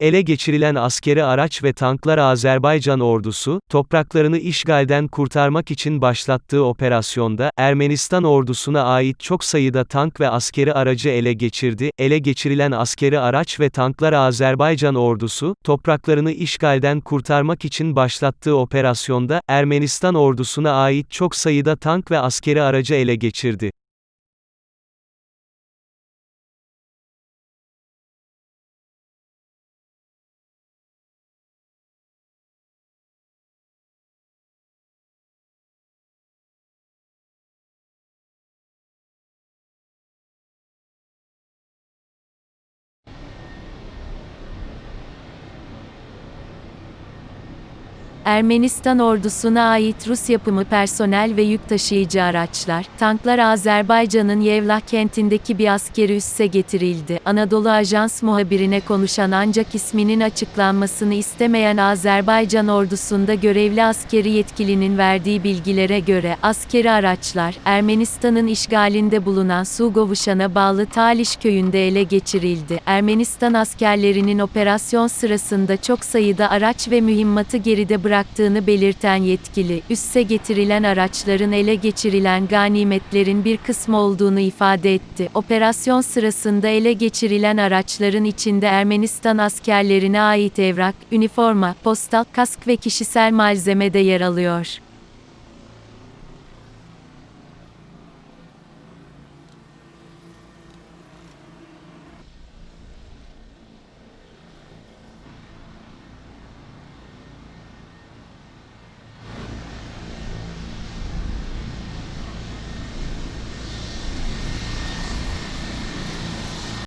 Ele geçirilen askeri araç ve tanklar Azerbaycan ordusu, topraklarını işgalden kurtarmak için başlattığı operasyonda, Ermenistan ordusuna ait çok sayıda tank ve askeri aracı ele geçirdi. Ele geçirilen askeri araç ve tanklar Azerbaycan ordusu, topraklarını işgalden kurtarmak için başlattığı operasyonda, Ermenistan ordusuna ait çok sayıda tank ve askeri aracı ele geçirdi. Ermenistan ordusuna ait Rus yapımı personel ve yük taşıyıcı araçlar, tanklar Azerbaycan'ın Yevlah kentindeki bir askeri üsse getirildi. Anadolu Ajans muhabirine konuşan ancak isminin açıklanmasını istemeyen Azerbaycan ordusunda görevli askeri yetkilinin verdiği bilgilere göre askeri araçlar, Ermenistan'ın işgalinde bulunan Sugovuşan'a bağlı Taliş köyünde ele geçirildi. Ermenistan askerlerinin operasyon sırasında çok sayıda araç ve mühimmatı geride bıraktığını belirten yetkili, üsse getirilen araçların ele geçirilen ganimetlerin bir kısmı olduğunu ifade etti. Operasyon sırasında ele geçirilen araçların içinde Ermenistan askerlerine ait evrak, üniforma, postal, kask ve kişisel malzeme de yer alıyor.